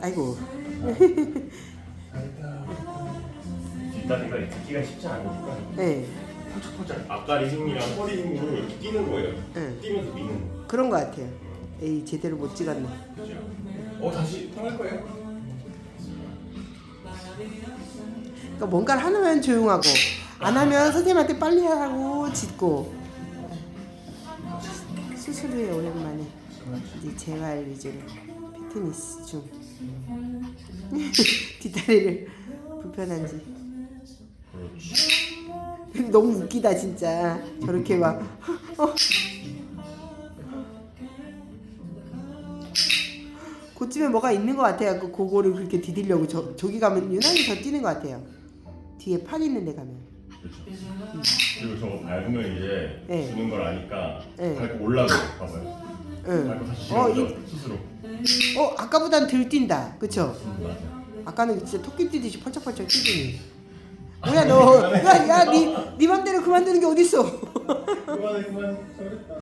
아이고. 뒷다리가 듣기가 쉽지 않으니까 네. 포착포착 앞다리 힘이랑 허리 힘으로 이렇게 뛰는 거예요. 네. 뛰면서 미는 거. 그런 것 같아요. 에이 제대로 못 찍었네. 그죠? 어 다시 통할 거예요? 그러니까 뭔가를 하면 조용하고 안 하면 선생님한테 빨리 하라고 짖고 수술 후에 오랜만에 이제 재활 위주로 피트니스 중. 뒷다리를 불편한지. 너무 웃기다 진짜. 저렇게 막. 어. 고쯤에 뭐가 있는 것 같아요. 그 그거를 그렇게 디디려고. 저, 저기 가면 유난히 더 뛰는 것 같아요. 뒤에 팔 있는 데 가면 그렇죠. 그리고 저거 밟으면 이제 네. 주는 걸 아니까 네. 밟고 올라가 봐봐요. 응. 밟고 다시 어, 이, 스스로. 어 아까보단 덜 뛴다 그쵸? 음, 맞아. 아까는 진짜 토끼 뛰듯이 펄쩍펄쩍 뛰더니 뭐야 너 야야니 니 맘대로 그만두는 게 어딨어 그만해 그만. 잘했다.